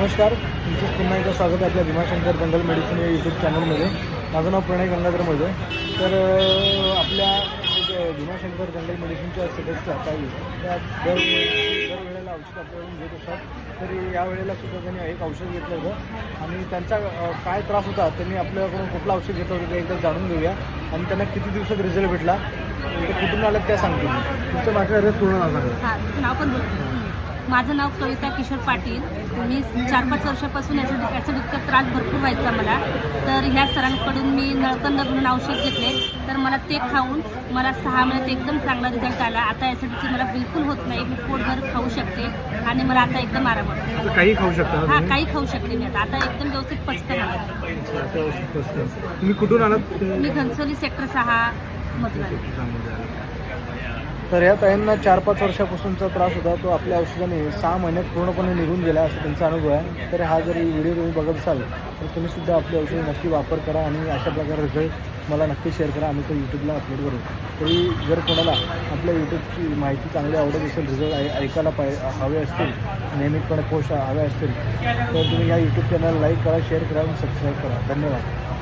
नमस्कार तुमचं पुन्हा एकदा स्वागत आहे आपल्या भीमाशंकर जनरल मेडिसिन या यूट्यूब चॅनलमध्ये माझं नाव प्रणय गंगाधर मोजे तर आपल्या भीमाशंकर जंगल मेडिसिनच्या सदस्य काही त्या दर दरवेळेला औषध आपल्याकडून घेत असतात. तर या वेळेला सुद्धा त्यांनी एक औषध घेतलं होतं. आणि त्यांचा काय त्रास होता त्यांनी आपल्याकडून कुठलं औषध घेतलं होतं ते एकदा जाणून घेऊया. आणि त्यांना किती दिवसात रिझल्ट भेटला? कुठून आलं त्या सांगतील. तुमचं माझ्या घरात पूर्ण नाव सांगा पण माझं नाव कविता किशोर पाटील. मी चार पाच वर्षापासून ॲसिड ॲसिडिकचा त्रास भरपूर व्हायचा मला. तर ह्या सरांकडून मी नळकंद म्हणून औषध घेतले. तर मला ते खाऊन मला सहा महिन्यात एकदम चांगला रिझल्ट आला. आता ॲसिडिटी मला बिलकुल होत नाही. मी पोटभर खाऊ शकते आणि मला आता एकदम आराम वाटतो काही खाऊ शकता हा? काही खाऊ शकते मी आता. आता एकदम व्यवस्थित पचतं. तुम्ही कुठून आलात? मी घनसोली सेक्टर सहा मधून आले. तर या ताईंना चार पाच वर्षापासूनचा त्रास होता. तो आपल्या औषधाने सहा महिन्यात पूर्णपणे निघून गेला असा त्यांचा अनुभव आहे. तर हा जर व्हिडिओ तुम्ही बघत असाल तर तुम्ही सुद्धा आपली औषध नक्की वापर करा आणि अशा प्रकारे रिझल्ट मला नक्की शेअर करा. आम्ही तो यूट्यूबला अपलोड करू. तरी जर कोणाला आपल्या यूट्यूबची माहिती चांगली आवडत असेल रिझल्ट ऐ ऐकायला पाय हवे असतील नियमितपणे पोस्ट हवे असतील तर तुम्ही या यूट्यूब चॅनल लाईक करा शेअर करा आणि सबस्क्राईब करा. धन्यवाद.